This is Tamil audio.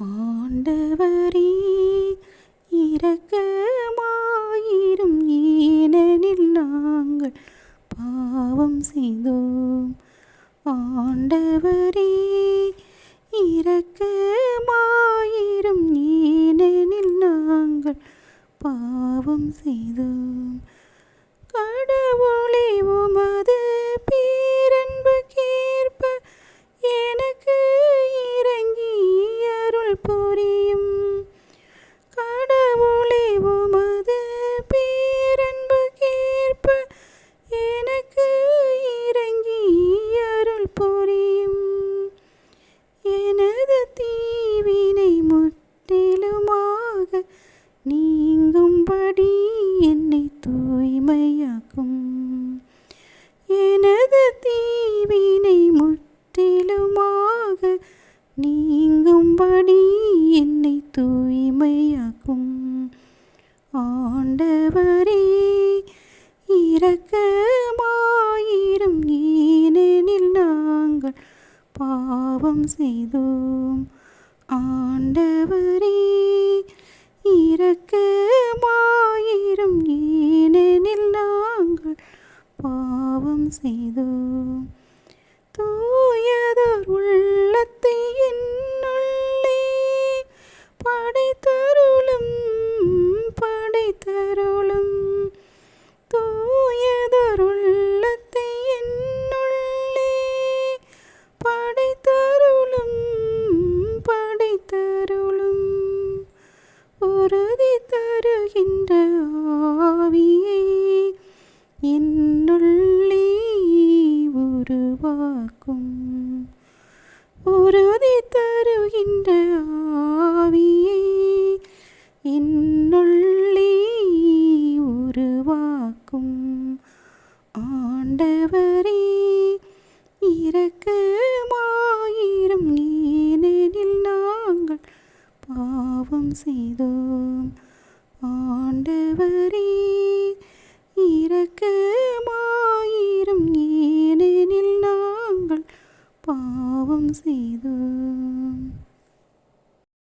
ஆண்டவரே இரக்கமாயிரும் ஏனெனில் நாங்கள் பாவம் செய்தோம். ஆண்டவரே இரக்கமாயிரும் ஏனெனில் நாங்கள் பாவம் செய்தோம். கடவுளே நீங்கும்படி என்னை தூய்மையாக்கும். எனது தீவினை முற்றிலுமாக நீங்கும்படி என்னை தூய்மையாக்கும். ஆண்டவரே இரக்கமாயிரும் ஏனெனில் நாங்கள் பாவம் செய்தோம். ஆண்டவரே இரக்கமாயிரும் ஏனெனில் நாங்கள் பாவம் செய்தோம். தூயதோர் தருகின்ற ஆவியை என்னுள்ளே உருவாக்கும்? உறுதி தருகின்ற ஆவியை என்னுள்ளே உருவாக்கும். ஆண்டவரே இரக்கமாயிரும் ஏனெனில் நாங்கள் பாவம் செய்தோம். ஆண்டவரே இரக்கமாயிரும் ஏனெனில் நாங்கள் பாவம் செய்தோம்.